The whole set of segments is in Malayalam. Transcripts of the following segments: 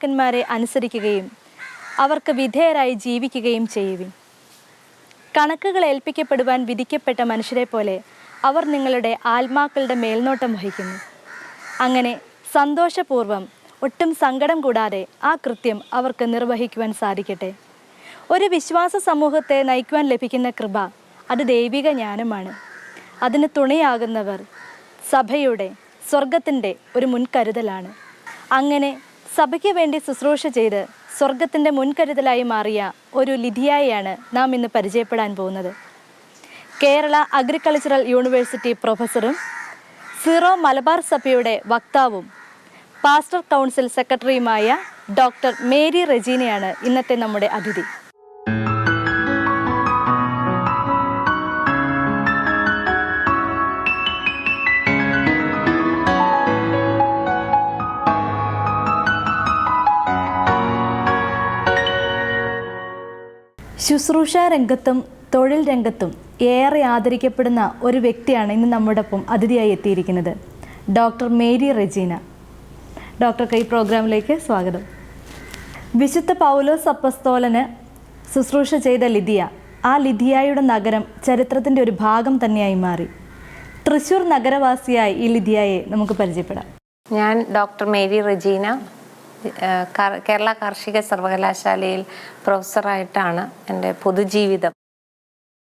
നിങ്ങളുടെ നേതാക്കന്മാരെ അനുസരിക്കുകയും അവർക്ക് വിധേയരായി ജീവിക്കുകയും ചെയ്യുവിൻ. കണക്കുകൾ ഏൽപ്പിക്കപ്പെടുവാൻ വിധിക്കപ്പെട്ട മനുഷ്യരെ പോലെ അവർ നിങ്ങളുടെ ആത്മാക്കളുടെ മേൽനോട്ടം വഹിക്കുന്നു. അങ്ങനെ സന്തോഷപൂർവം ഒട്ടും സങ്കടം കൂടാതെ ആ കൃത്യം അവർക്ക് നിർവഹിക്കുവാൻ സാധിക്കട്ടെ. ഒരു വിശ്വാസ സമൂഹത്തെ നയിക്കുവാൻ ലഭിക്കുന്ന കൃപ അത് ദൈവിക ജ്ഞാനമാണ്. അതിന് തുണയാകുന്നവർ സഭയുടെ സ്വർഗത്തിന്റെ ഒരു മുൻകരുതലാണ്. അങ്ങനെ സഭയ്ക്ക് വേണ്ടി ശുശ്രൂഷ ചെയ്ത് സ്വർഗത്തിന്റെ മുൻകരുതലായി മാറിയ ഒരു ലിധിയായാണ് നാം ഇന്ന് പരിചയപ്പെടാൻ പോകുന്നത്. കേരള അഗ്രികൾച്ചറൽ യൂണിവേഴ്സിറ്റി പ്രൊഫസറും സീറോ മലബാർ സഭയുടെ വക്താവും പാസ്റ്റർ കൗൺസിൽ സെക്രട്ടറിയുമായ ഡോക്ടർ മേരി റെജീനയാണ് ഇന്നത്തെ നമ്മുടെ അതിഥി. ശുശ്രൂഷ രംഗത്തും തൊഴിൽ രംഗത്തും ഏറെ ആദരിക്കപ്പെടുന്ന ഒരു വ്യക്തിയാണ് ഇന്ന് നമ്മുടെ ഒപ്പം അതിഥിയായി എത്തിയിരിക്കുന്നത്. Doctor Mary Regina. ഡോക്ടർക്ക് ഈ പ്രോഗ്രാമിലേക്ക് സ്വാഗതം. വിശുദ്ധ പൗലോസ് അപ്പസ്തോലന് ശുശ്രൂഷ ചെയ്ത ലിതിയ ആ ലിതിയായുടെ നഗരം ചരിത്രത്തിന്റെ ഒരു ഭാഗം തന്നെയായി മാറി. തൃശ്ശൂർ നഗരവാസിയായി ഈ ലിതിയായെ നമുക്ക് പരിചയപ്പെടാം. ഞാൻ ഡോക്ടർ മേരി റെജീന. കേരള കാർഷിക സർവകലാശാലയിൽ പ്രൊഫസറായിട്ടാണ് എന്റെ പൊതുജീവിതം.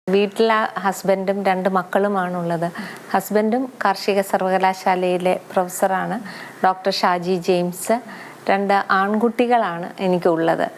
വീട്ടിൽ ഹസ്ബൻഡും രണ്ട് മക്കളുമാണുള്ളത്. ഹസ്ബൻഡും കാർഷിക സർവകലാശാലയിലെ പ്രൊഫസറാണ്. Doctor Shaji James. രണ്ട് ആൺകുട്ടികളാണ് എനിക്കുള്ളത്.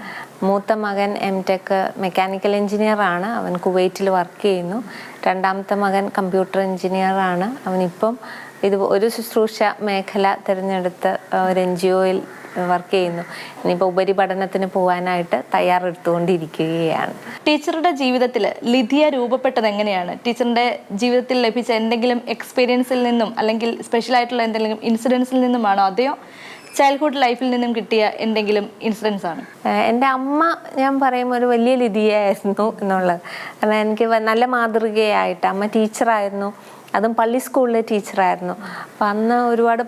മൂത്ത മകൻ എം ടെക് മെക്കാനിക്കൽ എഞ്ചിനീയറാണ്. അവൻ കുവൈറ്റിൽ വർക്ക് ചെയ്യുന്നു. രണ്ടാമത്തെ മകൻ കമ്പ്യൂട്ടർ എഞ്ചിനീയറാണ്. അവനിപ്പം ഇത് ഒരു ശുശ്രൂഷ മേഖല തിരഞ്ഞെടുത്ത് ഒരു എൻ ജി ഒയിൽ വർക്ക് ചെയ്യുന്നു. ഇനിയിപ്പോൾ ഉപരിപഠനത്തിന് പോകാനായിട്ട് തയ്യാറെടുത്തുകൊണ്ടിരിക്കുകയാണ്. ടീച്ചറുടെ ജീവിതത്തിൽ ലിധിയ രൂപപ്പെട്ടത് എങ്ങനെയാണ്? ടീച്ചറിന്റെ ജീവിതത്തിൽ ലഭിച്ച എന്തെങ്കിലും എക്സ്പീരിയൻസിൽ നിന്നും അല്ലെങ്കിൽ സ്പെഷ്യൽ ആയിട്ടുള്ള എന്തെങ്കിലും ഇൻസിഡൻസിൽ നിന്നുമാണോ? അതെയോ ചൈൽഡ്ഹുഡ് ലൈഫിൽ നിന്നും കിട്ടിയ എന്തെങ്കിലും ഇൻസിഡൻസ് ആണ്? എന്റെ അമ്മ ഞാൻ പറയും ഒരു വലിയ ലിതിയായിരുന്നു എന്നുള്ളത്. കാരണം എനിക്ക് നല്ല മാതൃകയായിട്ട് അമ്മ ടീച്ചറായിരുന്നു അതും പള്ളി സ്കൂളിലെ ടീച്ചറായിരുന്നു അപ്പം അന്ന് ഒരുപാട്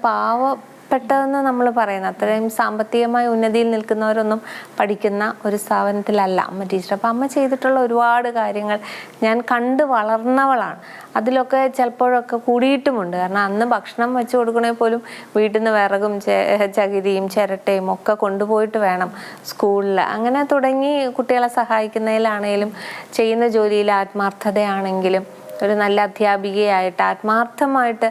പാവപ്പെട്ടതെന്ന് നമ്മൾ പറയുന്നത് അത്രയും സാമ്പത്തികമായ ഉന്നതിയിൽ നിൽക്കുന്നവരൊന്നും പഠിക്കുന്ന ഒരു സ്ഥാപനത്തിലല്ല അമ്മ ടീച്ചർ. അപ്പം അമ്മ ചെയ്തിട്ടുള്ള ഒരുപാട് കാര്യങ്ങൾ ഞാൻ കണ്ട് വളർന്നവളാണ്. അതിലൊക്കെ ചിലപ്പോഴൊക്കെ കൂടിയിട്ടുമുണ്ട്. കാരണം അന്ന് ഭക്ഷണം വെച്ച് കൊടുക്കണേ പോലും വീട്ടിൽ നിന്ന് വിറകും ചകിരിയും ചിരട്ടയും ഒക്കെ കൊണ്ടുപോയിട്ട് വേണം സ്കൂളിൽ. അങ്ങനെ തുടങ്ങി കുട്ടികളെ സഹായിക്കുന്നതിലാണേലും ചെയ്യുന്ന ജോലിയിൽ ആത്മാർത്ഥതയാണെങ്കിലും ഒരു നല്ല അധ്യാപികയായിട്ട് ആത്മാർത്ഥമായിട്ട്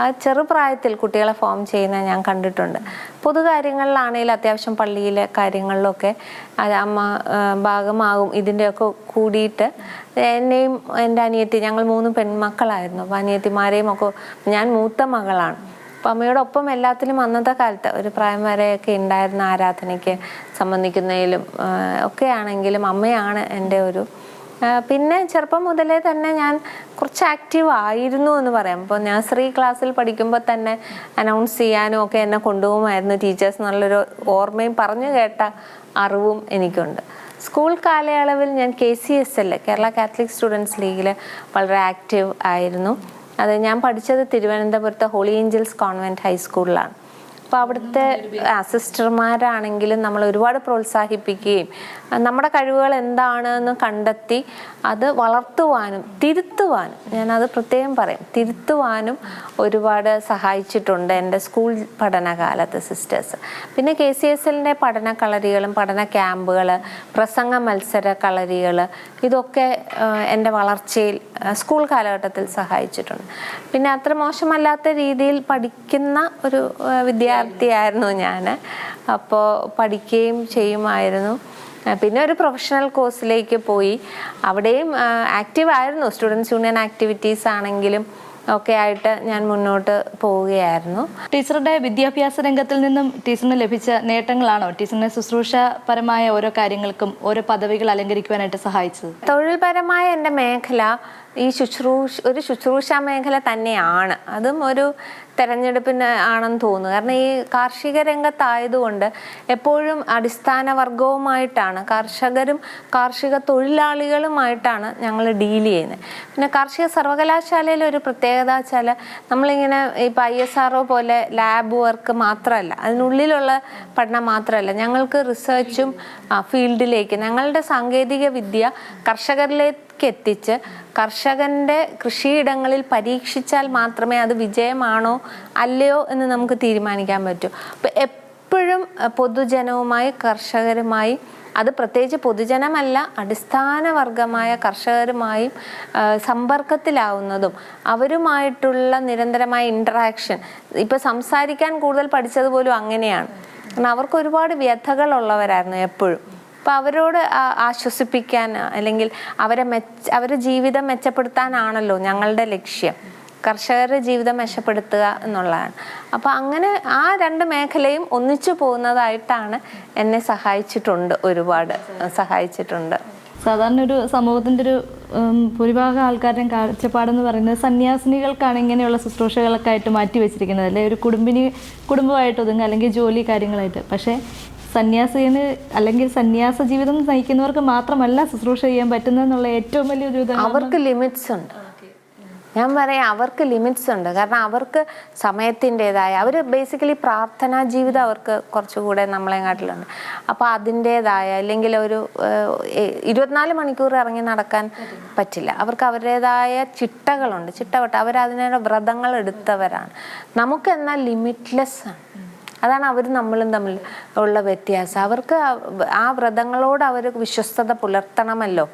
ആ ചെറുപ്രായത്തിൽ കുട്ടികളെ ഫോം ചെയ്യുന്ന ഞാൻ കണ്ടിട്ടുണ്ട്. പൊതുകാര്യങ്ങളിലാണെങ്കിലും അത്യാവശ്യം പള്ളിയിലെ കാര്യങ്ങളിലൊക്കെ അമ്മ ഭാഗമാകും. ഇതിന്റെയൊക്കെ കൂടിയിട്ട് എന്നെയും എന്റെ അനിയത്തി ഞങ്ങൾ മൂന്ന് പെൺമക്കളായിരുന്നു. അപ്പോൾ അനിയത്തിമാരെയും ഒക്കെ ഞാൻ മൂത്ത മകളാണ്. അപ്പം അമ്മയോടൊപ്പം എല്ലാത്തിലും അന്നത്തെ കാലത്ത് ഒരു പ്രായം വരെയൊക്കെ ഉണ്ടായിരുന്ന ആരാധനയ്ക്ക് സംബന്ധിക്കുന്നതിലും ഒക്കെ ആണെങ്കിലും അമ്മയാണ് എന്റെ ഒരു പിന്നെ ചെറുപ്പം മുതലേ തന്നെ ഞാൻ കുറച്ച് ആക്റ്റീവ് ആയിരുന്നു എന്ന് പറയാം. അപ്പോൾ നഴ്സറി ക്ലാസ്സിൽ പഠിക്കുമ്പോൾ തന്നെ അനൗൺസ് ചെയ്യാനും ഒക്കെ എന്നെ കൊണ്ടുപോകുമായിരുന്നു. ടീച്ചേഴ്സ് നല്ലൊരു ഓർമ്മയും പറഞ്ഞു കേട്ട അറിവും എനിക്കുണ്ട്. സ്കൂൾ കാലയളവിൽ ഞാൻ K C S L Kerala Catholic students ലീഗിൽ വളരെ ആക്റ്റീവ് ആയിരുന്നു. അത് ഞാൻ പഠിച്ചത് തിരുവനന്തപുരത്തെ ഹോളി ഏഞ്ചൽസ് കോൺവെന്റ് ഹൈസ്കൂളിലാണ് അപ്പോൾ അവിടുത്തെ സിസ്റ്റർമാരാണെങ്കിലും നമ്മൾ ഒരുപാട് പ്രോത്സാഹിപ്പിക്കുകയും നമ്മുടെ കഴിവുകൾ എന്താണെന്ന് കണ്ടെത്തി അത് വളർത്തുവാനും തിരുത്തുവാനും ഞാനത് പ്രത്യേകം പറയും തിരുത്തുവാനും ഒരുപാട് സഹായിച്ചിട്ടുണ്ട് എന്റെ സ്കൂൾ പഠനകാലത്ത് സിസ്റ്റേഴ്സ്. പിന്നെ കെ സി എസ് എല്ലിന്റെ പഠന കളരികളും പഠന ക്യാമ്പുകൾ പ്രസംഗ മത്സര കളരികൾ ഇതൊക്കെ എന്റെ വളർച്ചയിൽ സ്കൂൾ കാലഘട്ടത്തിൽ സഹായിച്ചിട്ടുണ്ട്. പിന്നെ അത്ര മോശമല്ലാത്ത രീതിയിൽ പഠിക്കുന്ന ഒരു ആ, വിദ്യാർത്ഥിയായിരുന്നു ഞാൻ. അപ്പോൾ പഠിക്കുകയും ചെയ്യുമായിരുന്നു. പിന്നെ ഒരു പ്രൊഫഷണൽ കോഴ്സിലേക്ക് പോയി. അവിടെയും ആക്റ്റീവ് ആയിരുന്നു. സ്റ്റുഡൻസ് യൂണിയൻ ആക്ടിവിറ്റീസ് ആണെങ്കിലും ഒക്കെ ആയിട്ട് ഞാൻ മുന്നോട്ട് പോവുകയായിരുന്നു. ടീച്ചറുടെ വിദ്യാഭ്യാസ രംഗത്തിൽ നിന്നും ടീച്ചറിന് ലഭിച്ച നേട്ടങ്ങളാണോ ടീച്ചറിനെ ശുശ്രൂഷപരമായ ഓരോ കാര്യങ്ങൾക്കും ഓരോ പദവികൾ അലങ്കരിക്കുവാനായിട്ട് സഹായിച്ചത്? തൊഴിൽപരമായ എന്റെ മേഖല ഈ ശുശ്രൂഷ ഒരു ശുശ്രൂഷ മേഖല തന്നെയാണ്. അതും ഒരു തെരഞ്ഞെടുപ്പിന് ആണെന്ന് തോന്നുന്നു. കാരണം ഈ കാർഷിക രംഗത്തായതുകൊണ്ട് എപ്പോഴും അടിസ്ഥാന വർഗവുമായിട്ടാണ് കർഷകരും കാർഷിക തൊഴിലാളികളുമായിട്ടാണ് ഞങ്ങൾ ഡീൽ ചെയ്യുന്നത്. പിന്നെ കാർഷിക സർവകലാശാലയിലെ ഒരു പ്രത്യേകത വെച്ചാൽ നമ്മളിങ്ങനെ ഇപ്പം ഐ എസ് ആർ പോലെ ലാബ് വർക്ക് മാത്രമല്ല അതിനുള്ളിലുള്ള പഠനം മാത്രമല്ല ഞങ്ങൾക്ക് റിസർച്ചും ഫീൽഡിലേക്ക് ഞങ്ങളുടെ സാങ്കേതിക വിദ്യ കർഷകരിലേക്ക് എത്തിച്ച് കർഷകന്റെ കൃഷിയിടങ്ങളിൽ പരീക്ഷിച്ചാൽ മാത്രമേ അത് വിജയമാണോ അല്ലയോ എന്ന് നമുക്ക് തീരുമാനിക്കാൻ പറ്റൂ. അപ്പം എപ്പോഴും പൊതുജനവുമായി കർഷകരുമായി അത് പ്രത്യേകിച്ച് പൊതുജനമല്ല അടിസ്ഥാന വർഗമായ കർഷകരുമായും സമ്പർക്കത്തിലാവുന്നതും അവരുമായിട്ടുള്ള നിരന്തരമായ ഇൻട്രാക്ഷൻ ഇപ്പൊ സംസാരിക്കാൻ കൂടുതൽ പഠിച്ചത് പോലും അങ്ങനെയാണ്. കാരണം അവർക്ക് ഒരുപാട് വ്യഥകളുള്ളവരായിരുന്നു എപ്പോഴും. അപ്പം അവരോട് ആശ്വസിപ്പിക്കാൻ അല്ലെങ്കിൽ അവരെ മെച്ച അവരുടെ ജീവിതം മെച്ചപ്പെടുത്താനാണല്ലോ ഞങ്ങളുടെ ലക്ഷ്യം. കർഷകരുടെ ജീവിതം മെച്ചപ്പെടുത്തുക എന്നുള്ളതാണ്. അപ്പോൾ അങ്ങനെ ആ രണ്ട് മേഖലയും ഒന്നിച്ചു പോകുന്നതായിട്ടാണ് എന്നെ സഹായിച്ചിട്ടുണ്ട് ഒരുപാട് സഹായിച്ചിട്ടുണ്ട്. സാധാരണ ഒരു സമൂഹത്തിന്റെ ഒരു ഭൂരിഭാഗം ആൾക്കാരുടെയും കാഴ്ചപ്പാടെന്ന് പറയുന്നത് സന്യാസിനികൾക്കാണ് ഇങ്ങനെയുള്ള ശുശ്രൂഷകളൊക്കെ ആയിട്ട് മാറ്റി വെച്ചിരിക്കുന്നത്. അല്ലെ? ഒരു കുടുംബിനി കുടുംബമായിട്ട് ഒതുങ്ങുക അല്ലെങ്കിൽ ജോലി കാര്യങ്ങളായിട്ട്. പക്ഷേ സന്യാസിന് അല്ലെങ്കിൽ സന്യാസ ജീവിതം നയിക്കുന്നവർക്ക് മാത്രമല്ല ശുശ്രൂഷ ചെയ്യാൻ പറ്റുന്നതെന്നുള്ള ഏറ്റവും വലിയ ഒരു അവർക്ക് ലിമിറ്റ്സ് ഉണ്ട്. ഞാൻ പറയാം അവർക്ക് ലിമിറ്റ്സ് ഉണ്ട്. കാരണം അവർക്ക് സമയത്തിന്റെതായ അവർ ബേസിക്കലി പ്രാർത്ഥനാ ജീവിതം അവർക്ക് കുറച്ചുകൂടെ നമ്മളെങ്ങാട്ടിലുണ്ട് അപ്പോൾ അതിന്റെതായ അല്ലെങ്കിൽ ഒരു ഇരുപത്തിനാല് മണിക്കൂർ ഇറങ്ങി നടക്കാൻ പറ്റില്ല. അവർക്ക് അവരുടേതായ ചിട്ടകളുണ്ട്. ചിട്ടവട്ട അവരതിനുള്ള വ്രതങ്ങൾ എടുത്തവരാണ്. നമുക്ക് എന്നാൽ ലിമിറ്റ്ലെസ് ആണ്. അതാണ് അവർ നമ്മളും തമ്മിൽ ഉള്ള വ്യത്യാസം. അവർക്ക് ആ- വ്രതങ്ങളോട് അവർ വിശ്വസ്തത പുലർത്തണമല്ലോ.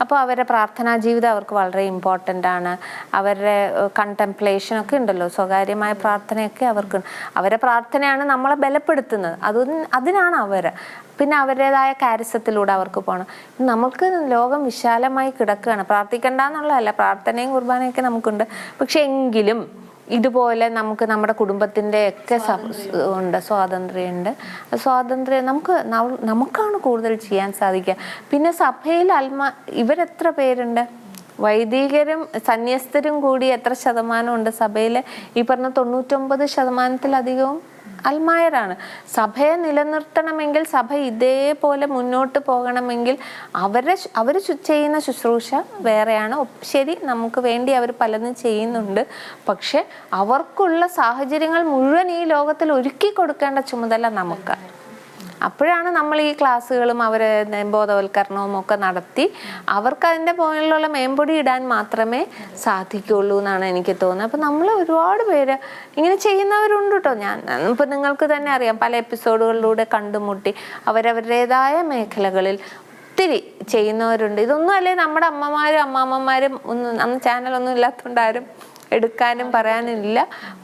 അപ്പോൾ അവരുടെ പ്രാർത്ഥനാ ജീവിതം അവർക്ക് വളരെ ഇമ്പോർട്ടന്റ് ആണ്. അവരുടെ കണ്ടംപ്ലേഷൻ ഒക്കെ ഉണ്ടല്ലോ. സ്വകാര്യമായ പ്രാർത്ഥനയൊക്കെ അവർക്ക് അവരുടെ പ്രാർത്ഥനയാണ് നമ്മളെ ബലപ്പെടുത്തുന്നത്. അത് അതിനാണ് അവർ പിന്നെ അവരുടേതായ കാര്യസത്തിലൂടെ അവർക്ക് പോകണം നമുക്ക് ലോകം വിശാലമായി കിടക്കുകയാണ്. പ്രാർത്ഥിക്കണ്ടെന്നുള്ളതല്ല പ്രാർത്ഥനയും കുർബാനയൊക്കെ നമുക്കുണ്ട്. പക്ഷെ എങ്കിലും ഇതുപോലെ നമുക്ക് നമ്മുടെ കുടുംബത്തിന്റെ ഒക്കെ ഉണ്ട് സ്വാതന്ത്ര്യമുണ്ട്. സ്വാതന്ത്ര്യം നമുക്ക് നമുക്കാണ് കൂടുതൽ ചെയ്യാൻ സാധിക്കുക. പിന്നെ സഭയിൽ അൽമ ഇവരെത്ര പേരുണ്ട്? വൈദികരും സന്യസ്തരും കൂടി എത്ര ശതമാനം ഉണ്ട് സഭയിൽ ഈ പറഞ്ഞ തൊണ്ണൂറ്റൊമ്പത് ശതമാനത്തിലധികവും അൽമായരാണ്. സഭയെ നിലനിർത്തണമെങ്കിൽ സഭ ഇതേപോലെ മുന്നോട്ട് പോകണമെങ്കിൽ അവരെ അവർ ചെയ്യുന്ന ശുശ്രൂഷ വേറെയാണ്. ശരി നമുക്ക് വേണ്ടി അവർ പലതും ചെയ്യുന്നുണ്ട്. പക്ഷെ അവർക്കുള്ള സാഹചര്യങ്ങൾ മുഴുവൻ ഈ ലോകത്തിൽ ഒരുക്കി കൊടുക്കേണ്ട ചുമതല നമുക്കാണ് അപ്പോഴാണ് നമ്മൾ ഈ ക്ലാസ്സുകളും അവരെ ബോധവൽക്കരണവും ഒക്കെ നടത്തി അവർക്ക് അതിന്റെ മുകളിലുള്ള മേമ്പൊടി ഇടാൻ മാത്രമേ സാധിക്കുള്ളൂ എന്നാണ് എനിക്ക് തോന്നുന്നത്. അപ്പം നമ്മൾ ഒരുപാട് പേര് ഇങ്ങനെ ചെയ്യുന്നവരുണ്ട് കേട്ടോ. ഞാൻ ഇപ്പം നിങ്ങൾക്ക് തന്നെ അറിയാം പല എപ്പിസോഡുകളിലൂടെ കണ്ടുമുട്ടി അവരവരുടേതായ മേഖലകളിൽ ഒത്തിരി ചെയ്യുന്നവരുണ്ട്. ഇതൊന്നും അല്ലേ നമ്മുടെ അമ്മമാരും അമ്മാമ്മമാരും ഒന്നും അന്ന് ചാനലൊന്നും ഇല്ലാത്തതുകൊണ്ട് ആരും എടുക്കാനും പറയാനും ഇല്ല.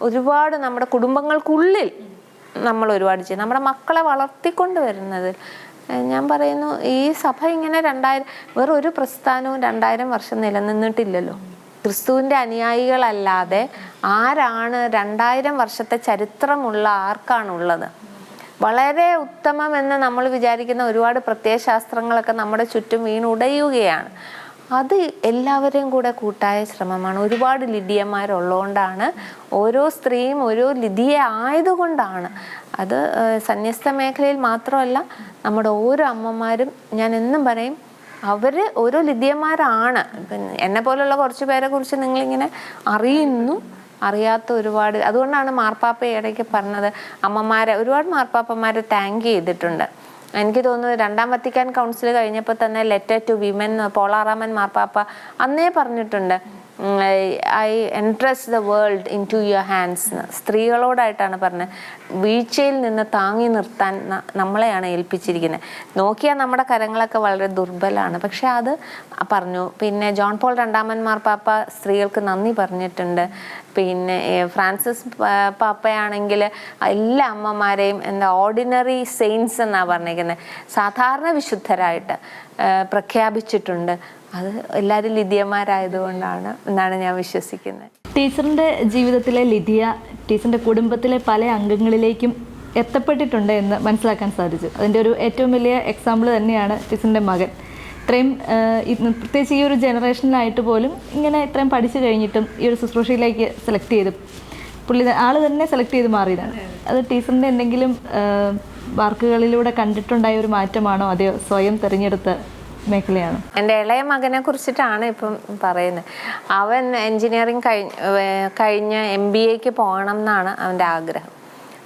ഒരുപാട് നമ്മുടെ കുടുംബങ്ങൾക്കുള്ളിൽ നമ്മൾ ഒരുപാട് ചെയ്യും. നമ്മുടെ മക്കളെ വളർത്തിക്കൊണ്ട് വരുന്നത് ഞാൻ പറയുന്നു ഈ സഭ ഇങ്ങനെ രണ്ടായിരം വേറെ ഒരു പ്രസ്ഥാനവും രണ്ടായിരം വർഷം നിലനിന്നിട്ടില്ലല്ലോ. ക്രിസ്തുവിന്റെ അനുയായികളല്ലാതെ ആരാണ് രണ്ടായിരം വർഷത്തെ ചരിത്രമുള്ള ആർക്കാണുള്ളത്? വളരെ ഉത്തമമെന്ന് നമ്മൾ വിചാരിക്കുന്ന ഒരുപാട് പ്രത്യയശാസ്ത്രങ്ങളൊക്കെ നമ്മുടെ ചുറ്റും വീണുടയുകയാണ്. അത് എല്ലാവരെയും കൂടെ കൂട്ടായ ശ്രമമാണ്. ഒരുപാട് ലിഡിയന്മാരുള്ളതുകൊണ്ടാണ് ഓരോ സ്ത്രീയും ഓരോ ലിധിയെ ആയതുകൊണ്ടാണ്. അത് സന്യസ്ത മേഖലയിൽ മാത്രമല്ല നമ്മുടെ ഓരോ അമ്മമാരും ഞാൻ എന്നും പറയും അവർ ഓരോ ലിധിയന്മാരാണ് എന്നെ പോലുള്ള കുറച്ച് പേരെ കുറിച്ച് നിങ്ങളിങ്ങനെ അറിയുന്നു അറിയാത്ത ഒരുപാട്. അതുകൊണ്ടാണ് മാർപ്പാപ്പ ഇടയ്ക്ക് പറഞ്ഞത് അമ്മമാരെ ഒരുപാട് മാർപ്പാപ്പന്മാരെ താങ്ക് ചെയ്തിട്ടുണ്ട്. എനിക്ക് തോന്നുന്നു രണ്ടാം വത്തിക്കാൻ കൗൺസിൽ കഴിഞ്ഞപ്പോൾ തന്നെ ലെറ്റർ ടു വിമൻ പോളാറാമൻ മാർപ്പാപ്പ അന്നേ പറഞ്ഞിട്ടുണ്ട്. I entrust the world into your hands സ്ത്രീകളോടായിട്ടാണ് പറഞ്ഞത് വീഴ്ചയിൽ നിന്ന് താങ്ങി നിർത്താൻ നമ്മളെയാണ് ഏൽപ്പിച്ചിരിക്കുന്നത്. നോക്കിയാൽ നമ്മുടെ കരങ്ങളൊക്കെ വളരെ ദുർബലമാണ് പക്ഷെ അത് പറഞ്ഞു. പിന്നെ ജോൺ പോൾ രണ്ടാമൻ മാർപ്പാപ്പ സ്ത്രീകൾക്ക് നന്ദി പറഞ്ഞിട്ടുണ്ട്. പിന്നെ ഫ്രാൻസിസ് പാപ്പയാണെങ്കിൽ എല്ലാ അമ്മമാരെയും എന്താ ഓർഡിനറി സെയിൻസ് എന്നാണ് പറഞ്ഞിരിക്കുന്നത്. സാധാരണ വിശുദ്ധരായിട്ട്. പ്രഖ്യാപിച്ചിട്ടുണ്ട്. അത് എല്ലാവരും ലിതിയന്മാരായതുകൊണ്ടാണ് എന്നാണ് ഞാൻ വിശ്വസിക്കുന്നത്. ടീച്ചറിന്റെ ജീവിതത്തിലെ ലിതിയ ടീച്ചറിന്റെ കുടുംബത്തിലെ പല അംഗങ്ങളിലേക്കും എത്തപ്പെട്ടിട്ടുണ്ട് എന്ന് മനസ്സിലാക്കാൻ സാധിച്ചു. അതിന്റെ ഒരു ഏറ്റവും വലിയ എക്സാമ്പിൾ തന്നെയാണ് ടീച്ചറിന്റെ മകൻ. ഇത്രയും പ്രത്യേകിച്ച് ഈ ഒരു ജനറേഷനിലായിട്ട് പോലും ഇങ്ങനെ ഇത്രയും പഠിച്ചു കഴിഞ്ഞിട്ടും ഈ ഒരു ശുശ്രൂഷയിലേക്ക് സെലക്ട് ചെയ്ത്. പുള്ളി ആൾ തന്നെ സെലക്ട് ചെയ്ത് മാറിയതാണ്. അത് ടീച്ചറിന്റെ എന്തെങ്കിലും വർക്കുകളിലൂടെ കണ്ടിട്ടുണ്ടായ ഒരു മാറ്റമാണോ? അതെയോ സ്വയം തിരഞ്ഞെടുത്ത മേഖലയാണ്. എന്റെ ഇളയ മകനെ കുറിച്ചിട്ടാണ് ഇപ്പം പറയുന്നത്. അവൻ എൻജിനീയറിങ് കഴിഞ്ഞ് കഴിഞ്ഞ എം ബി എക്ക് പോകണം എന്നാണ് അവന്റെ ആഗ്രഹം.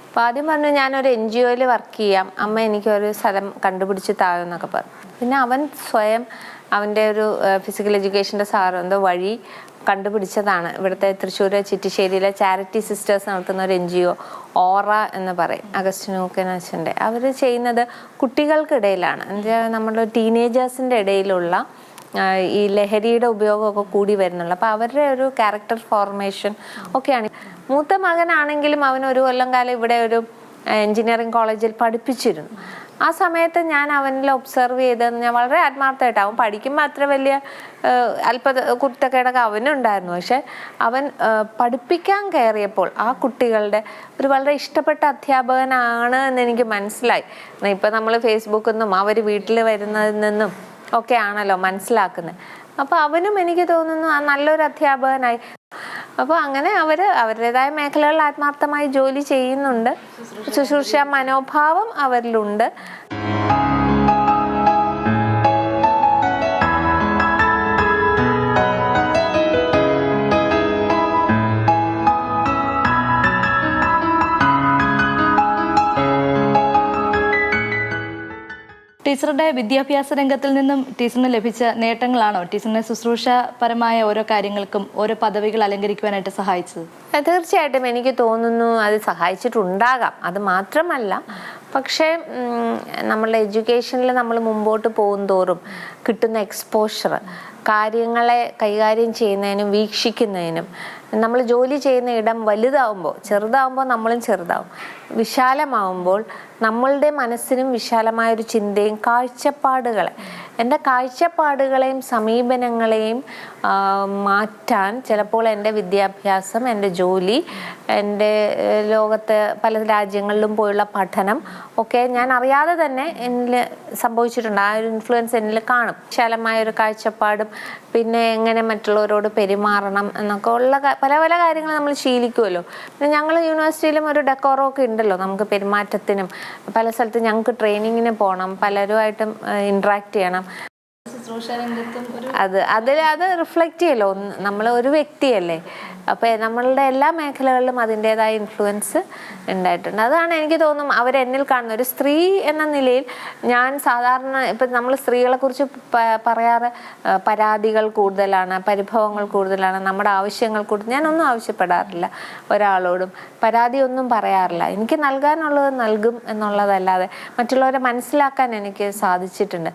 അപ്പോൾ ആദ്യം പറഞ്ഞു ഞാനൊരു എൻ ജി ഒയിൽ വർക്ക് ചെയ്യാം. അമ്മ എനിക്കൊരു സ്ഥലം കണ്ടുപിടിച്ച് താഴെന്നൊക്കെ പറഞ്ഞു. പിന്നെ അവൻ സ്വയം അവന്റെ ഒരു ഫിസിക്കൽ എഡ്യൂക്കേഷന്റെ സാറ് എന്തോ വഴി കണ്ടുപിടിച്ചതാണ്. ഇവിടുത്തെ തൃശ്ശൂർ ചിറ്റിശ്ശേരിയിലെ ചാരിറ്റി സിസ്റ്റേഴ്സ് നടത്തുന്ന ഒരു എൻ ജി ഒ ഓറ എന്ന് പറയും അഗസ്റ്റിനൂക്കനച്ചന്റെ അവർ ചെയ്യുന്നത് കുട്ടികൾക്കിടയിലാണ്. എന്നുവെച്ചാൽ നമ്മുടെ ടീനേജേഴ്സിന്റെ ഇടയിലുള്ള ഈ ലഹരിയുടെ ഉപയോഗമൊക്കെ കൂടി വരുന്നുള്ളു അപ്പോൾ അവരുടെ ഒരു ക്യാരക്ടർ ഫോർമേഷൻ ഒക്കെയാണ്. മൂത്ത മകനാണെങ്കിലും അവൻ ഒരു കൊല്ലം കാലം ഇവിടെ ഒരു എഞ്ചിനീയറിംഗ് കോളേജിൽ പഠിപ്പിച്ചിരുന്നു. ആ സമയത്ത് ഞാൻ അവനിൽ ഒബ്സർവ് ചെയ്ത് ഞാൻ വളരെ ആത്മാർത്ഥമായിട്ട് അവൻ പഠിക്കുമ്പോൾ അത്ര വലിയ അല്പ കുരുത്തക്കേടൊക്കെ അവനുണ്ടായിരുന്നു. പക്ഷെ അവൻ പഠിപ്പിക്കാൻ കയറിയപ്പോൾ ആ കുട്ടികളുടെ ഒരു വളരെ ഇഷ്ടപ്പെട്ട അധ്യാപകനാണ് എന്ന് എനിക്ക് മനസ്സിലായി. ഇപ്പം നമ്മൾ ഫേസ്ബുക്കിൽ നിന്നും അവർ വീട്ടിൽ വരുന്നതിൽ നിന്നും ഒക്കെ ആണല്ലോ മനസ്സിലാക്കുന്നത്. അപ്പോൾ അവനും എനിക്ക് തോന്നുന്നു ആ നല്ലൊരു അധ്യാപകനായി. അപ്പോൾ അങ്ങനെ അവർ അവരുടേതായ മേഖലകളിൽ ആത്മാർത്ഥമായി ജോലി ചെയ്യുന്നുണ്ട്. ശുശ്രൂഷ മനോഭാവം അവരിലുണ്ട്. ടീച്ചറുടെ വിദ്യാഭ്യാസ രംഗത്തിൽ നിന്നും ടീച്ചറിന് ലഭിച്ച നേട്ടങ്ങളാണോ ടീച്ചറിനെ ശുശ്രൂഷപരമായ ഓരോ കാര്യങ്ങൾക്കും ഓരോ പദവികൾ അലങ്കരിക്കുവാനായിട്ട് സഹായിച്ചത്? തീർച്ചയായിട്ടും എനിക്ക് തോന്നുന്നു അത് സഹായിച്ചിട്ടുണ്ടാകാം. അത് മാത്രമല്ല പക്ഷേ നമ്മളുടെ എഡ്യൂക്കേഷനിൽ നമ്മൾ മുമ്പോട്ട് പോകും തോറും കിട്ടുന്ന എക്സ്പോഷർ കാര്യങ്ങളെ കൈകാര്യം ചെയ്യുന്നതിനും വീക്ഷിക്കുന്നതിനും നമ്മൾ ജോലി ചെയ്യുന്ന ഇടം വലുതാവുമ്പോൾ ചെറുതാവുമ്പോൾ നമ്മളും ചെറുതാവും. വിശാലമാവുമ്പോൾ നമ്മളുടെ മനസ്സിനും വിശാലമായൊരു ചിന്തയും കാഴ്ചപ്പാടുകളെ എന്റെ കാഴ്ചപ്പാടുകളെയും സമീപനങ്ങളെയും മാറ്റാൻ ചിലപ്പോൾ എന്റെ വിദ്യാഭ്യാസം എന്റെ ജോലി എന്റെ ലോകത്ത് പല രാജ്യങ്ങളിലും പോയുള്ള പഠനം ഒക്കെ ഞാൻ അറിയാതെ തന്നെ എന്നിൽ സംഭവിച്ചിട്ടുണ്ട്. ആ ഒരു ഇൻഫ്ലുവൻസ് എന്നിൽ കാണും. വിശാലമായ ഒരു കാഴ്ചപ്പാടും പിന്നെ എങ്ങനെ മറ്റുള്ളവരോട് പെരുമാറണം എന്നൊക്കെ ഉള്ള പല പല കാര്യങ്ങൾ നമ്മൾ ശീലിക്കുമല്ലോ പിന്നെ ഞങ്ങൾ യൂണിവേഴ്സിറ്റിയിലും ഒരു ഡെക്കോറോ ഒക്കെ ഉണ്ടല്ലോ നമുക്ക് പെരുമാറ്റത്തിനും പല സ്ഥലത്ത് ഞങ്ങൾക്ക് ട്രെയിനിങ്ങിന് പോകണം പലരുമായിട്ടും ഇൻട്രാക്ട് ചെയ്യണം. അത് അതിൽ അത് റിഫ്ലക്റ്റ് ചെയ്യല്ലോ. നമ്മൾ ഒരു വ്യക്തിയല്ലേ. അപ്പോൾ നമ്മളുടെ എല്ലാ മേഖലകളിലും അതിന്റെതായ ഇൻഫ്ലുവൻസ് ഉണ്ടായിട്ടുണ്ട്. അതാണ് എനിക്ക് തോന്നും അവരെന്നിൽ കാണുന്ന ഒരു സ്ത്രീ എന്ന നിലയിൽ ഞാൻ സാധാരണ ഇപ്പം നമ്മൾ സ്ത്രീകളെ കുറിച്ച് പറയാറ് പരാതികൾ കൂടുതലാണ് പരിഭവങ്ങൾ കൂടുതലാണ് നമ്മുടെ ആവശ്യങ്ങൾ കൂടുതൽ ഞാനൊന്നും ആവശ്യപ്പെടാറില്ല ഒരാളോടും. പരാതി ഒന്നും പറയാറില്ല. എനിക്ക് നൽകാനുള്ളത് നൽകും എന്നുള്ളതല്ലാതെ മറ്റുള്ളവരെ മനസ്സിലാക്കാൻ എനിക്ക് സാധിച്ചിട്ടുണ്ട്.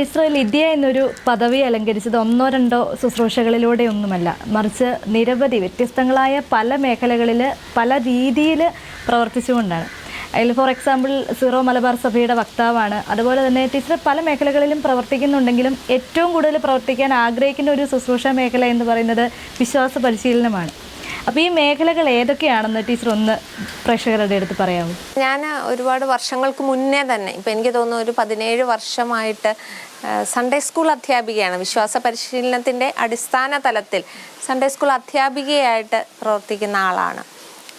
ടീച്ചർ ലിദ്യ എന്നൊരു പദവി അലങ്കരിച്ചത് ഒന്നോ രണ്ടോ ശുശ്രൂഷകളിലൂടെ ഒന്നുമല്ല മറിച്ച് നിരവധി വ്യത്യസ്തങ്ങളായ പല മേഖലകളിൽ പല രീതിയിൽ പ്രവർത്തിച്ചുകൊണ്ടാണ്. അതിൽ ഫോർ എക്സാമ്പിൾ സീറോ മലബാർ സഭയുടെ വക്താവാണ്. അതുപോലെ തന്നെ ടീച്ചർ പല മേഖലകളിലും പ്രവർത്തിക്കുന്നുണ്ടെങ്കിലും ഏറ്റവും കൂടുതൽ പ്രവർത്തിക്കാൻ ആഗ്രഹിക്കുന്ന ഒരു ശുശ്രൂഷ മേഖല എന്ന് പറയുന്നത് വിശ്വാസ പരിശീലനമാണ്. അപ്പോൾ ഈ മേഖലകൾ ഏതൊക്കെയാണെന്ന് ടീച്ചർ ഒന്ന് പ്രേക്ഷകരുടെ അടുത്ത് പറയാമോ? ഞാൻ ഒരുപാട് വർഷങ്ങൾക്ക് മുന്നേ തന്നെ ഇപ്പം എനിക്ക് തോന്നുന്നു ഒരു പതിനേഴ് വർഷമായിട്ട് സൺഡേ സ്കൂൾ അധ്യാപികയാണ്. വിശ്വാസ പരിശീലനത്തിന്റെ അടിസ്ഥാന തലത്തിൽ സൺഡേ സ്കൂൾ അധ്യാപികയായിട്ട് പ്രവർത്തിക്കുന്ന ആളാണ്.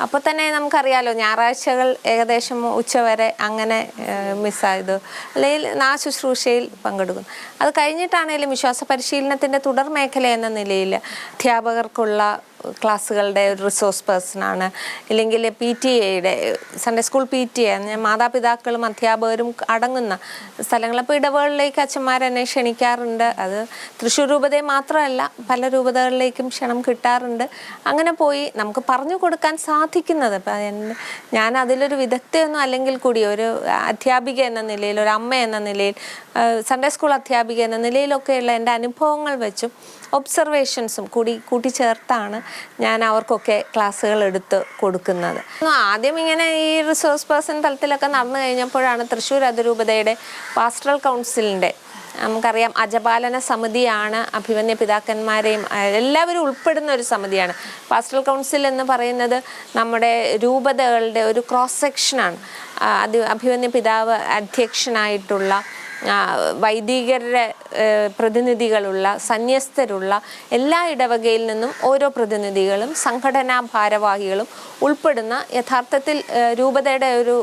അപ്പോൾ തന്നെ നമുക്കറിയാലോ ഞായറാഴ്ചകൾ ഏകദേശം ഉച്ചവരെ അങ്ങനെ മിസ്സായത് അല്ലെങ്കിൽ നാ ശുശ്രൂഷയിൽ പങ്കെടുക്കും അത് കഴിഞ്ഞിട്ടാണെങ്കിലും വിശ്വാസ പരിശീലനത്തിന്റെ തുടർ മേഖല എന്ന നിലയിൽ അധ്യാപകർക്കുള്ള ക്ലാസ്സുകളുടെ ഒരു റിസോഴ്സ് പേഴ്സണാണ് ഇല്ലെങ്കിൽ പി ടി എയുടെ Sunday school P T A മാതാപിതാക്കളും അധ്യാപകരും അടങ്ങുന്ന സ്ഥലങ്ങൾ. അപ്പോൾ ഇടവേളിലേക്ക് അച്ഛന്മാരെന്നെ ക്ഷണിക്കാറുണ്ട്. അത് തൃശ്ശൂർ രൂപതയെ മാത്രമല്ല പല രൂപതകളിലേക്കും ക്ഷണം കിട്ടാറുണ്ട്. അങ്ങനെ പോയി നമുക്ക് പറഞ്ഞു കൊടുക്കാൻ സാധിക്കുന്നത്. ഇപ്പം ഞാൻ അതിലൊരു വിദഗ്ധയൊന്നും അല്ലെങ്കിൽ കൂടി ഒരു അധ്യാപിക എന്ന നിലയിൽ ഒരു അമ്മ എന്ന നിലയിൽ സൺഡേ സ്കൂൾ അധ്യാപിക എന്ന നിലയിലൊക്കെയുള്ള എന്റെ അനുഭവങ്ങൾ വെച്ചും ഒബ്സർവേഷൻസും കൂടി കൂട്ടിച്ചേർത്താണ് ഞാൻ അവർക്കൊക്കെ ക്ലാസ്സുകൾ എടുത്ത് കൊടുക്കുന്നത് ആദ്യം ഇങ്ങനെ ഈ റിസോഴ്സ് പേഴ്സൺ തലത്തിലൊക്കെ നടന്നു കഴിഞ്ഞപ്പോഴാണ് തൃശ്ശൂർ അതിരൂപതയുടെ പാസ്റ്ററൽ കൗൺസിലിന്റെ നമുക്കറിയാം അജപാലന സമിതിയാണ് അഭിമന്യ പിതാക്കന്മാരെയും എല്ലാവരും ഉൾപ്പെടുന്ന ഒരു സമിതിയാണ്. പാസ്റ്റൽ കൗൺസിൽ എന്ന് പറയുന്നത് നമ്മുടെ രൂപതകളുടെ ഒരു ക്രോസ് സെക്ഷനാണ് അത് അഭിമന്യ പിതാവ് അധ്യക്ഷനായിട്ടുള്ള വൈദികരുടെ പ്രതിനിധികളുള്ള സന്യസ്തരുള്ള എല്ലാ ഇടവകയിൽ നിന്നും ഓരോ പ്രതിനിധികളും സംഘടനാ ഭാരവാഹികളും ഉൾപ്പെടുന്ന യഥാർത്ഥത്തിൽ രൂപതയുടെ ഒരു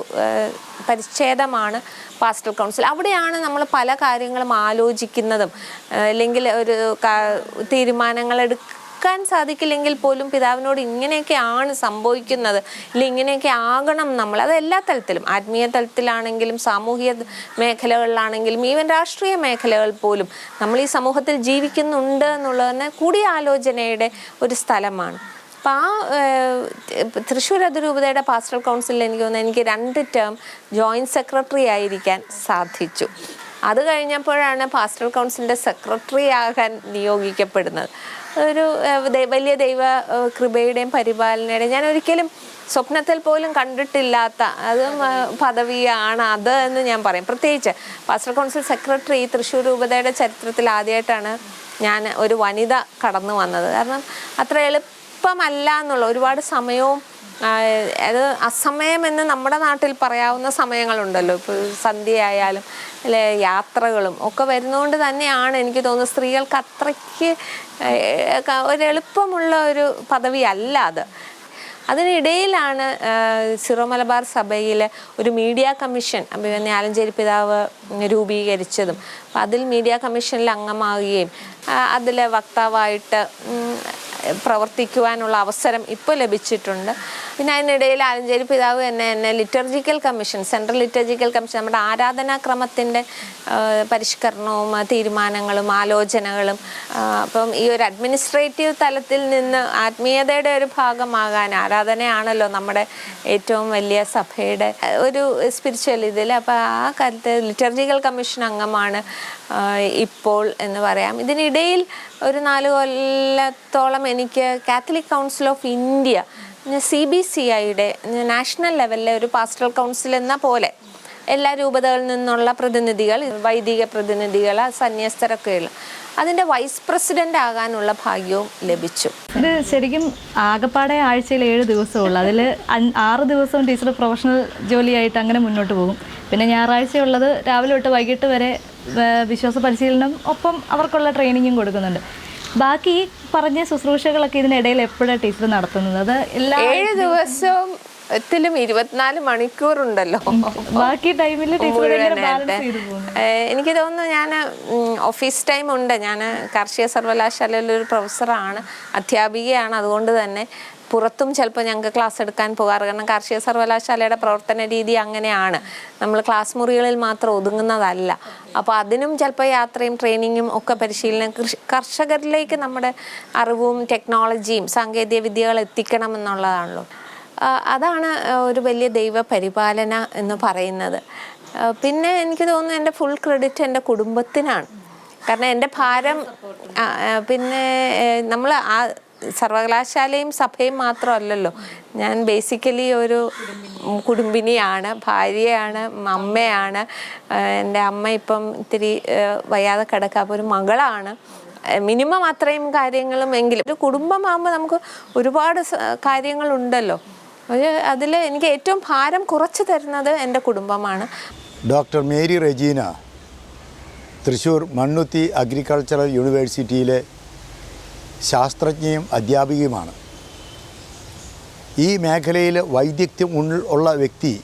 പരിച്ഛേദമാണ് പാസ്റ്റൽ കൗൺസിൽ. അവിടെയാണ് നമ്മൾ പല കാര്യങ്ങളും ആലോചിക്കുന്നതും. അല്ലെങ്കിൽ ഒരു തീരുമാനങ്ങൾ തീരുമാനങ്ങൾ എടുക്കാൻ സാധിക്കില്ലെങ്കിൽ പോലും പിതാവിനോട് ഇങ്ങനെയൊക്കെയാണ് സംഭവിക്കുന്നത്. അല്ലെങ്കിൽ ഇങ്ങനെയൊക്കെ ആകണം നമ്മൾ. അത് എല്ലാ തലത്തിലും. ആത്മീയ തലത്തിലാണെങ്കിലും സാമൂഹിക മേഖലകളിലാണെങ്കിലും ഈവൻ രാഷ്ട്രീയ മേഖലകൾ പോലും നമ്മൾ ഈ സമൂഹത്തിൽ ജീവിക്കുന്നുണ്ട് എന്നുള്ളതിന് കൂടിയാലോചനയുടെ ഒരു സ്ഥലമാണ്. അപ്പം ആ തൃശ്ശൂർ അതിരൂപതയുടെ പാസ്റ്റൽ കൗൺസിലിൽ എനിക്ക് തോന്നുന്നു എനിക്ക് രണ്ട് ടേം ജോയിന്റ് സെക്രട്ടറി ആയിരിക്കാൻ സാധിച്ചു. അത് കഴിഞ്ഞപ്പോഴാണ് പാസ്റ്റൽ കൗൺസിലിന്റെ സെക്രട്ടറി ആകാൻ നിയോഗിക്കപ്പെടുന്നത്. ഒരു വലിയ ദൈവ കൃപയുടെയും പരിപാലനയുടെയും ഞാൻ ഒരിക്കലും സ്വപ്നത്തിൽ പോലും കണ്ടിട്ടില്ലാത്ത അതും പദവിയാണ് അത് എന്ന് ഞാൻ പറയും. പ്രത്യേകിച്ച് പാസ്റ്റർ കൗൺസിൽ സെക്രട്ടറി തൃശ്ശൂർ രൂപതയുടെ ചരിത്രത്തിൽ ആദ്യമായിട്ടാണ് ഞാൻ ഒരു വനിത കടന്നു വന്നത്. കാരണം അത്ര എളുപ്പമല്ല എന്നുള്ള ഒരുപാട് സമയവും അത് അസമയം എന്ന് നമ്മുടെ നാട്ടിൽ പറയാവുന്ന സമയങ്ങളുണ്ടല്ലോ. ഇപ്പോൾ സന്ധ്യയായാലും അല്ലെ യാത്രകളും ഒക്കെ വരുന്നതുകൊണ്ട് തന്നെയാണ് എനിക്ക് തോന്നുന്നത് സ്ത്രീകൾക്ക് അത്രയ്ക്ക് ഒരു എളുപ്പമുള്ള ഒരു പദവി അല്ല അത്. അതിനിടയിലാണ് സിറോ മലബാർ സഭയിൽ ഒരു മീഡിയ കമ്മീഷൻ ആലഞ്ചേരി പിതാവ് രൂപീകരിച്ചതും. അപ്പം അതിൽ മീഡിയ കമ്മീഷനിൽ അംഗമാവുകയും അതിലെ വക്താവായിട്ട് പ്രവർത്തിക്കുവാനുള്ള അവസരം ഇപ്പോൾ ലഭിച്ചിട്ടുണ്ട്. പിന്നെ അതിനിടയിൽ ആലഞ്ചേരി പിതാവ് തന്നെ എന്നെ liturgical commission central liturgical commission നമ്മുടെ ആരാധനാക്രമത്തിന്റെ പരിഷ്കരണവും തീരുമാനങ്ങളും ആലോചനകളും അപ്പം ഈ ഒരു അഡ്മിനിസ്ട്രേറ്റീവ് തലത്തിൽ നിന്ന് ആത്മീയതയുടെ ഒരു ഭാഗമാകാൻ ആരാധനയാണല്ലോ നമ്മുടെ ഏറ്റവും വലിയ സഭയുടെ ഒരു സ്പിരിച്വൽ ഇതിൽ. അപ്പോൾ ആ കാലത്ത് ലിറ്റർജിക്കൽ കമ്മീഷൻ അംഗമാണ് ഇപ്പോൾ എന്ന് പറയാം. ഇതിനിടയിൽ ഒരു നാല് കൊല്ലത്തോളം എനിക്ക് Catholic council of India C B C ഐയുടെ നാഷണൽ ലെവലിലെ ഒരു പാസ്റ്റൽ കൗൺസിൽ എന്ന പോലെ എല്ലാ രൂപതകളിൽ നിന്നുള്ള പ്രതിനിധികൾ വൈദിക പ്രതിനിധികൾ സന്യസ്തരൊക്കെയുള്ള അതിന്റെ വൈസ് പ്രസിഡന്റ് ആകാനുള്ള ഭാഗ്യവും ലഭിച്ചു. ഇത് ശരിക്കും ആകപ്പാടെ ആഴ്ചയിൽ ഏഴ് ദിവസമുള്ളൂ അതിൽ ആറ് ദിവസവും ടീച്ചർ പ്രൊഫഷണൽ ജോലിയായിട്ട് അങ്ങനെ മുന്നോട്ട് പോകും. പിന്നെ ഞായറാഴ്ച ഉള്ളത് രാവിലെ തൊട്ട് വൈകിട്ട് വരെ വിശ്വാസ പരിശീലനം ഒപ്പം അവർക്കുള്ള ട്രെയിനിങ്ങും കൊടുക്കുന്നുണ്ട്. ബാക്കി പറഞ്ഞ ശുശ്രൂഷകളൊക്കെ ഇതിനിടയിൽ എപ്പോഴാണ് ടീച്ചർ നടത്തുന്നത്? അത് എല്ലാ ഏഴ് ദിവസവും ത്തിലും ഇരുപത്തിനാല് മണിക്കൂറുണ്ടല്ലോ. ബാക്കി ടൈമിൽ എനിക്ക് തോന്നുന്നു ഞാൻ ഓഫീസ് ടൈം ഉണ്ട് ഞാൻ കാർഷിക സർവകലാശാലയിൽ ഒരു പ്രൊഫസറാണ് അധ്യാപികയാണ്. അതുകൊണ്ട് തന്നെ പുറത്തും ചിലപ്പോൾ ഞങ്ങൾക്ക് ക്ലാസ് എടുക്കാൻ പോകാറ്. കാരണം കാർഷിക സർവകലാശാലയുടെ പ്രവർത്തന രീതി അങ്ങനെയാണ്. നമ്മൾ ക്ലാസ് മുറികളിൽ മാത്രം ഒതുങ്ങുന്നതല്ല. അപ്പോൾ അതിനും ചിലപ്പോൾ യാത്രയും ട്രെയിനിങ്ങും ഒക്കെ പരിശീലനം കൃഷി കർഷകരിലേക്ക് നമ്മുടെ അറിവും ടെക്നോളജിയും സാങ്കേതിക വിദ്യകൾ എത്തിക്കണം എന്നുള്ളതാണല്ലോ അതാണ് ഒരു വലിയ ദൈവ പരിപാലന എന്ന് പറയുന്നത്. പിന്നെ എനിക്ക് തോന്നുന്നു എന്റെ ഫുൾ ക്രെഡിറ്റ് എന്റെ കുടുംബത്തിനാണ്. കാരണം എന്റെ ഭാരം പിന്നെ നമ്മൾ ആ സർവകലാശാലയും സഭയും മാത്രമല്ലല്ലോ. ഞാൻ ബേസിക്കലി ഒരു കുടുംബിനിയാണ് ഭാര്യയാണ് അമ്മയാണ്. എന്റെ അമ്മ ഇപ്പം ഇത്തിരി വയ്യാതെ കിടക്കുക. ഒരു മകളാണ്. മിനിമം അത്രയും കാര്യങ്ങളും എങ്കിലും. ഒരു കുടുംബമാകുമ്പോൾ നമുക്ക് ഒരുപാട് കാര്യങ്ങളുണ്ടല്ലോ. അതിൽ എനിക്ക് ഏറ്റവും ഭാരം കുറച്ച് തരുന്നത് എന്റെ കുടുംബമാണ്. Doctor Mary Regina Thrissur Mannuthy agricultural യൂണിവേഴ്സിറ്റിയിലെ ശാസ്ത്രജ്ഞയും അധ്യാപികയുമാണ്. ഈ മേഖലയിൽ വൈദഗ്ധ്യം ഉള്ള വ്യക്തി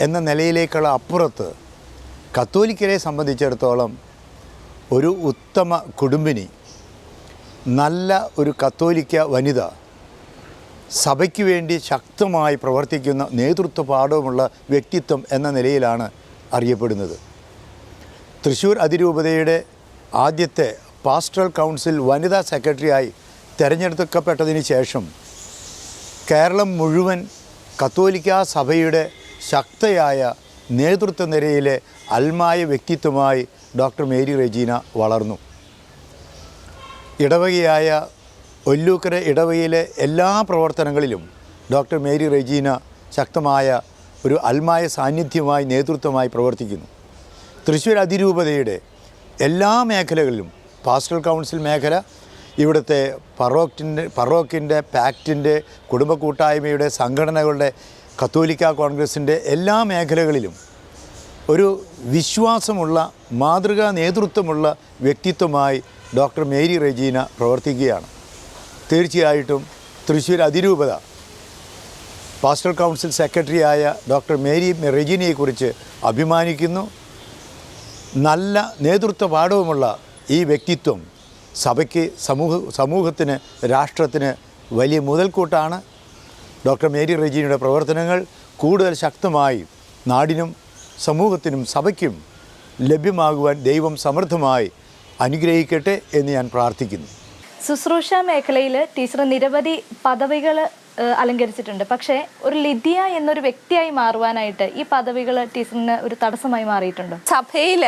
എന്ന നിലയിലേക്കുള്ള അപ്പുറത്ത് കത്തോലിക്കരെ സംബന്ധിച്ചിടത്തോളം ഒരു ഉത്തമ കുടുംബിനി നല്ല ഒരു കത്തോലിക്ക വനിത സഭയ്ക്ക് വേണ്ടി ശക്തമായി പ്രവർത്തിക്കുന്ന നേതൃത്വ പാഠവുമുള്ള വ്യക്തിത്വം എന്ന നിലയിലാണ് അറിയപ്പെടുന്നത്. തൃശ്ശൂർ അതിരൂപതയുടെ ആദ്യത്തെ പാസ്റ്ററൽ കൗൺസിൽ വനിതാ സെക്രട്ടറിയായി തിരഞ്ഞെടുക്കപ്പെട്ടതിന് ശേഷം കേരളം മുഴുവൻ കത്തോലിക്ക സഭയുടെ ശക്തയായ നേതൃത്വ നിരയിലെ അൽമായ വ്യക്തിത്വമായി ഡോക്ടർ മേരി റെജീന വളർന്നു. ഇടവകയായ ഒല്ലൂക്കര ഇടവകയിലെ എല്ലാ പ്രവർത്തനങ്ങളിലും ഡോക്ടർ മേരി റെജീന ശക്തമായ ഒരു അൽമായ സാന്നിധ്യമായി നേതൃത്വമായി പ്രവർത്തിക്കുന്നു. തൃശ്ശൂർ അതിരൂപതയുടെ എല്ലാ മേഖലകളിലും പാസ്റ്റൽ കൗൺസിൽ മേഖല ഇവിടുത്തെ പറോക്കിന്റെ പറോക്കിന്റെ പാക്റ്റിന്റെ കുടുംബ കൂട്ടായ്മയുടെ സംഘടനകളുടെ കത്തോലിക്ക കോൺഗ്രസിന്റെ എല്ലാ മേഖലകളിലും ഒരു വിശ്വാസമുള്ള മാതൃകാ നേതൃത്വമുള്ള വ്യക്തിത്വമായി ഡോക്ടർ മേരി റെജീന പ്രവർത്തിക്കുകയാണ്. തീർച്ചയായിട്ടും തൃശ്ശൂർ അതിരൂപത പാസ്റ്റൽ കൗൺസിൽ സെക്രട്ടറിയായ ഡോക്ടർ മേരി റെജീനയെക്കുറിച്ച് അഭിമാനിക്കുന്നു. നല്ല നേതൃത്വ പാഠവുമുള്ള ഈ വ്യക്തിത്വം സഭയ്ക്ക് സമൂഹ സമൂഹത്തിന് രാഷ്ട്രത്തിന് വലിയ മുതൽക്കൂട്ടാണ്. ഡോക്ടർ മേരി റെജീനയുടെ പ്രവർത്തനങ്ങൾ കൂടുതൽ ശക്തമായി നാടിനും സമൂഹത്തിനും സഭയ്ക്കും ലഭ്യമാകുവാൻ ദൈവം സമൃദ്ധമായി അനുഗ്രഹിക്കട്ടെ എന്ന് ഞാൻ പ്രാർത്ഥിക്കുന്നു. ശുശ്രൂഷ മേഖലയിൽ ടീച്ചർ നിരവധി പദവികൾ അലങ്കരിച്ചിട്ടുണ്ട്. പക്ഷേ ഒരു ലിദിയ എന്നൊരു വ്യക്തിയായി മാറുവാനായിട്ട് ഈ പദവികൾ ടീച്ചറിന് ഒരു തടസ്സമായി മാറിയിട്ടുണ്ടോ? സഭയിൽ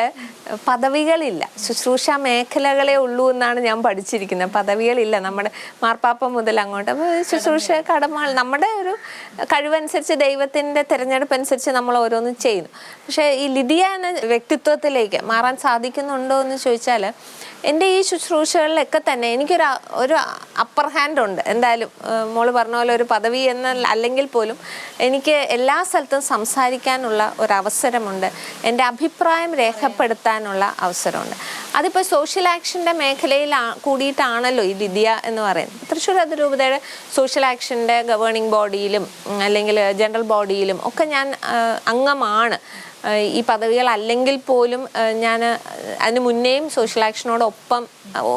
പദവികളില്ല. ശുശ്രൂഷ മേഖലകളെ ഉള്ളൂ എന്നാണ് ഞാൻ പഠിച്ചിരിക്കുന്നത്. പദവികളില്ല. നമ്മുടെ മാർപ്പാപ്പ മുതൽ അങ്ങോട്ട് ശുശ്രൂഷ കടമകൾ നമ്മുടെ ഒരു കഴിവനുസരിച്ച് ദൈവത്തിന്റെ തിരഞ്ഞെടുപ്പ് അനുസരിച്ച് നമ്മൾ ഓരോന്നും ചെയ്യുന്നു. പക്ഷേ ഈ ലിദിയ എന്ന വ്യക്തിത്വത്തിലേക്ക് മാറാൻ സാധിക്കുന്നുണ്ടോ എന്ന് ചോദിച്ചാൽ എന്റെ ഈ ശുശ്രൂഷകളിലൊക്കെ തന്നെ എനിക്കൊരു ഒരു അപ്പർ ഹാൻഡ് ഉണ്ട്. എന്തായാലും മോൾ പറഞ്ഞ പോലെ ഒരു പദവി എന്ന അല്ലെങ്കിൽ പോലും എനിക്ക് എല്ലാ സ്ഥലത്തും സംസാരിക്കാനുള്ള ഒരു അവസരമുണ്ട് എന്റെ അഭിപ്രായം രേഖപ്പെടുത്താനുള്ള അവസരമുണ്ട്. അതിപ്പോൾ സോഷ്യൽ ആക്ഷന്റെ മേഖലയിൽ കൂടിയിട്ടാണല്ലോ ഈ വിദ്യ എന്ന് പറയുന്നത്. തൃശ്ശൂർ അതിരൂപതയുടെ സോഷ്യൽ ആക്ഷന്റെ ഗവേണിംഗ് ബോഡിയിലും അല്ലെങ്കിൽ ജനറൽ ബോഡിയിലും ഒക്കെ ഞാൻ അംഗമാണ്. ഈ പദവികൾ അല്ലെങ്കിൽ പോലും ഞാൻ അതിന് മുന്നേയും സോഷ്യൽ ആക്ഷനോടൊപ്പം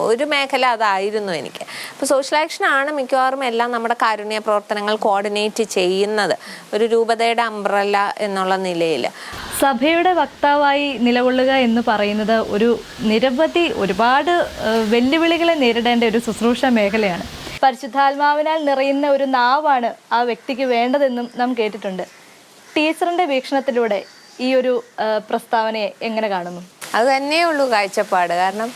ഒരു മേഖല അതായിരുന്നു എനിക്ക്. അപ്പോൾ സോഷ്യൽ ആക്ഷനാണ് മിക്കവാറും എല്ലാം നമ്മുടെ കാരുണ്യ പ്രവർത്തനങ്ങൾ കോർഡിനേറ്റ് ചെയ്യുന്നത്. ഒരു രൂപതയുടെ അംബ്രല്ല എന്നുള്ള നിലയിൽ. സഭയുടെ വക്താവായി നിലകൊള്ളുക എന്ന് പറയുന്നത് ഒരു നിരവധി ഒരുപാട് വെല്ലുവിളികളെ നേരിടേണ്ട ഒരു ശുശ്രൂഷ മേഖലയാണ്. പരിശുദ്ധാത്മാവിനാൽ നിറയുന്ന ഒരു നാവാണ് ആ വ്യക്തിക്ക് വേണ്ടതെന്നും നാം കേട്ടിട്ടുണ്ട്. ടീച്ചറിന്റെ വീക്ഷണത്തിലൂടെ ഈ ഒരു പ്രസ്താവനയെ എങ്ങനെ കാണുന്നു? അത് തന്നെയേ ഉള്ളൂ കാഴ്ചപ്പാട്. കാരണം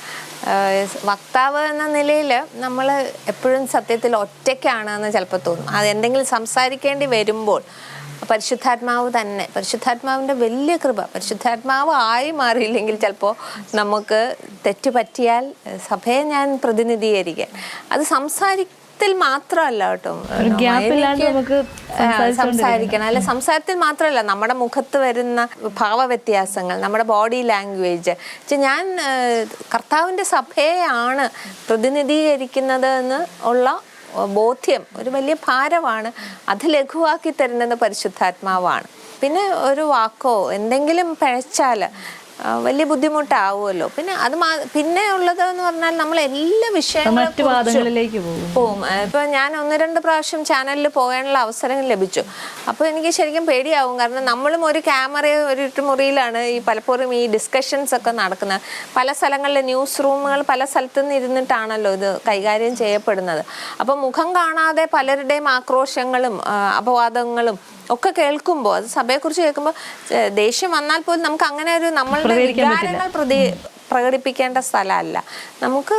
വക്താവ് എന്ന നിലയിൽ നമ്മൾ എപ്പോഴും സത്യത്തിൽ ഒറ്റയ്ക്കാണ് എന്ന് ചിലപ്പോൾ തോന്നും. അത് എന്തെങ്കിലും സംസാരിക്കേണ്ടി വരുമ്പോൾ പരിശുദ്ധാത്മാവ് തന്നെ പരിശുദ്ധാത്മാവിന്റെ വലിയ കൃപ പരിശുദ്ധാത്മാവ് ആയി മാറിയില്ലെങ്കിൽ ചിലപ്പോൾ നമുക്ക് തെറ്റുപറ്റിയാൽ സഭയെ ഞാൻ പ്രതിനിധീകരിക്കാൻ അത് സംസാരിക്കത്തിൽ മാത്രമല്ല കേട്ടോ. സംസാരിക്കണം. അല്ല സംസാരത്തിൽ മാത്രമല്ല നമ്മുടെ മുഖത്ത് വരുന്ന ഭാവവ്യത്യാസങ്ങൾ നമ്മുടെ ബോഡി ലാംഗ്വേജ് ഞാൻ കർത്താവിന്റെ കർത്താവിന്റെ സഭയെയാണ് പ്രതിനിധീകരിക്കുന്നത് എന്ന് ഉള്ള ബോധ്യം ഒരു വലിയ ഭാരമാണ്. അത് ലഘുവാക്കി തരുന്നത് പരിശുദ്ധാത്മാവാണ്. പിന്നെ ഒരു വാക്കോ എന്തെങ്കിലും പിഴച്ചാൽ വലിയ ബുദ്ധിമുട്ടാവുമല്ലോ. പിന്നെ അത് മാ- പിന്നെ ഉള്ളത് എന്ന് പറഞ്ഞാൽ നമ്മൾ എല്ലാ വിഷയങ്ങളും മറ്റു പോകും. ഇപ്പൊ ഞാൻ ഒന്ന് രണ്ട് പ്രാവശ്യം ചാനലിൽ പോകാനുള്ള അവസരം ലഭിച്ചു. അപ്പോൾ എനിക്ക് ശരിക്കും പേടിയാവും. കാരണം നമ്മളും ഒരു ക്യാമറ ഒരു മുറിയിലാണ് ഈ പലപ്പോഴും ഈ ഡിസ്കഷൻസ് ഒക്കെ നടക്കുന്നത്. പല സ്ഥലങ്ങളിലെ ന്യൂസ് റൂമുകൾ പല സ്ഥലത്തു നിന്ന് ഇരുന്നിട്ടാണല്ലോ ഇത് കൈകാര്യം ചെയ്യപ്പെടുന്നത്. അപ്പോൾ മുഖം കാണാതെ പലരുടെയും ആക്രോശങ്ങളും അപവാദങ്ങളും ഒക്കെ കേൾക്കുമ്പോൾ അത് സഭയെക്കുറിച്ച് കേൾക്കുമ്പോൾ ദേഷ്യം വന്നാൽ പോലും നമുക്ക് അങ്ങനെ ഒരു നമ്മളുടെ വികാരങ്ങൾ പ്രതി പ്രകടിപ്പിക്കേണ്ട സ്ഥലമല്ല. നമുക്ക്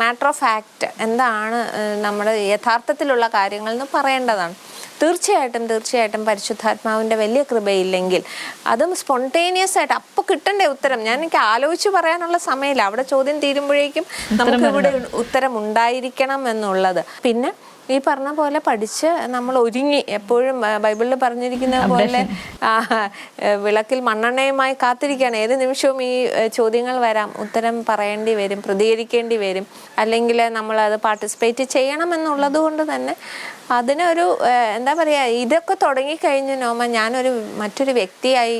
മാറ്റർ ഓഫ് ഫാക്റ്റ് എന്താണ് നമ്മുടെ യഥാർത്ഥത്തിലുള്ള കാര്യങ്ങൾ എന്ന് പറയേണ്ടതാണ്. തീർച്ചയായിട്ടും തീർച്ചയായിട്ടും പരിശുദ്ധാത്മാവിന്റെ വലിയ കൃപയില്ലെങ്കിൽ അതും സ്പോണ്ടേനിയസ് ആയിട്ട് അപ്പോൾ കിട്ടേണ്ട ഉത്തരം. ഞാൻ എനിക്ക് ആലോചിച്ച് പറയാനുള്ള സമയമില്ല. അവിടെ ചോദ്യം തീരുമ്പോഴേക്കും നമുക്ക് ഇവിടെ ഉത്തരം ഉണ്ടായിരിക്കണം എന്നുള്ളത്. പിന്നെ ഈ പറഞ്ഞ പോലെ പഠിച്ച് നമ്മൾ ഒരുങ്ങി. എപ്പോഴും ബൈബിളിൽ പറഞ്ഞിരിക്കുന്ന പോലെ വിളക്കിൽ മണ്ണെണ്ണയുമായി കാത്തിരിക്കുകയാണ്. ഏത് നിമിഷവും ഈ ചോദ്യങ്ങൾ വരാം. ഉത്തരം പറയേണ്ടി വരും പ്രതികരിക്കേണ്ടി വരും. അല്ലെങ്കിൽ നമ്മൾ അത് പാർട്ടിസിപ്പേറ്റ് ചെയ്യണം എന്നുള്ളത് കൊണ്ട് തന്നെ അതിനൊരു എന്താ പറയുക ഇതൊക്കെ തുടങ്ങിക്കഴിഞ്ഞു നോമ ഞാനൊരു മറ്റൊരു വ്യക്തിയായി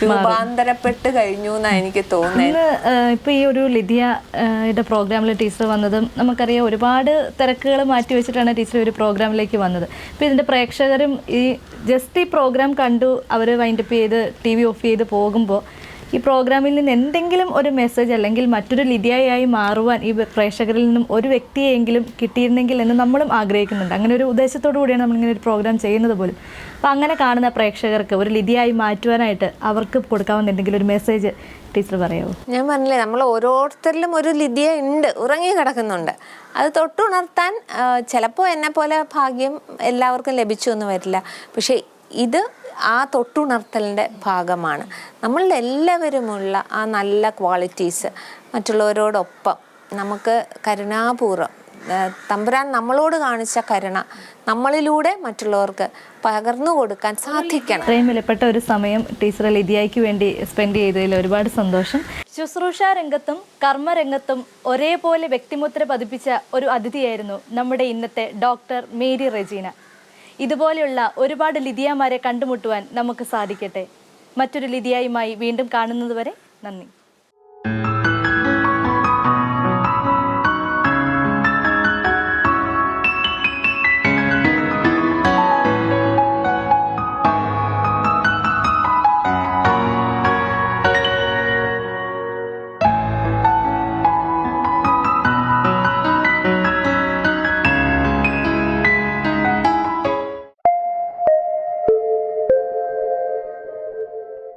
രൂപാന്തരപ്പെട്ട് കഴിഞ്ഞു എന്നാണ് എനിക്ക് തോന്നുന്നത് ഇപ്പൊ ഈ ഒരു ലിദിയ ഏഹ്, യുടെ പ്രോഗ്രാമിൽ ടീച്ചർ വന്നതും നമുക്കറിയാം ഒരുപാട് തിരക്കുകൾ മാറ്റി വെച്ചിട്ടാണ് ടീച്ചർ ഒരു പ്രോഗ്രാമിലേക്ക് വന്നത്. ഇപ്പൊ ഇതിന്റെ പ്രേക്ഷകരും ഈ ജസ്റ്റ് ഈ പ്രോഗ്രാം കണ്ടു അവർ വൈൻഡപ്പ് ചെയ്ത് ടി വി ഓഫ് ചെയ്ത് പോകുമ്പോൾ ഈ പ്രോഗ്രാമിൽ നിന്ന് എന്തെങ്കിലും ഒരു മെസ്സേജ് അല്ലെങ്കിൽ മറ്റൊരു ലിതിയായി മാറുവാൻ ഈ പ്രേക്ഷകരിൽ നിന്നും ഒരു വ്യക്തിയെങ്കിലും കിട്ടിയിരുന്നെങ്കിൽ എന്ന് നമ്മളും ആഗ്രഹിക്കുന്നുണ്ട്. അങ്ങനെ ഒരു ഉദ്ദേശത്തോടു കൂടിയാണ് നമ്മളിങ്ങനെ ഒരു പ്രോഗ്രാം ചെയ്യുന്നത് പോലും. അപ്പോൾ അങ്ങനെ കാണുന്ന പ്രേക്ഷകർക്ക് ഒരു ലിതിയായി മാറ്റുവാനായിട്ട് അവർക്ക് കൊടുക്കാവുന്ന എന്തെങ്കിലും ഒരു മെസ്സേജ് ടീച്ചർ പറയാമോ ഞാൻ പറഞ്ഞില്ലേ നമ്മൾ ഓരോരുത്തരിലും ഒരു ലിതിയ ഉണ്ട് ഉറങ്ങി കിടക്കുന്നുണ്ട്. അത് തൊട്ടുണർത്താൻ ചിലപ്പോൾ എന്നെ പോലെ ഭാഗ്യം എല്ലാവർക്കും ലഭിച്ചു എന്ന് വരില്ല. പക്ഷേ ഇത് ആ തൊട്ടുണർത്തലിന്റെ ഭാഗമാണ്. നമ്മളുടെ എല്ലാവരുമുള്ള ആ നല്ല ക്വാളിറ്റീസ് മറ്റുള്ളവരോടൊപ്പം നമുക്ക് കരുണാപൂർവം തമ്പുരാൻ നമ്മളോട് കാണിച്ച കരുണ നമ്മളിലൂടെ മറ്റുള്ളവർക്ക് പകർന്നു കൊടുക്കാൻ സാധിക്കണം. ഇത്രയും വിലപ്പെട്ട ഒരു സമയം ടീച്ചർ ലിതിയായിക്ക് വേണ്ടി സ്പെൻഡ് ചെയ്തതിൽ ഒരുപാട് സന്തോഷം. ശുശ്രൂഷ രംഗത്തും കർമ്മരംഗത്തും ഒരേപോലെ വ്യക്തിമുദ്ര പതിപ്പിച്ച ഒരു അതിഥിയായിരുന്നു നമ്മുടെ ഇന്നത്തെ ഡോക്ടർ മേരി റെജീന. ഇതുപോലെയുള്ള ഒരുപാട് ലിതിയാമാരെ കണ്ടുമുട്ടുവാൻ നമുക്ക് സാധിക്കട്ടെ. മറ്റൊരു ലിതിയായുമായി വീണ്ടും കാണുന്നതുവരെ നന്ദി.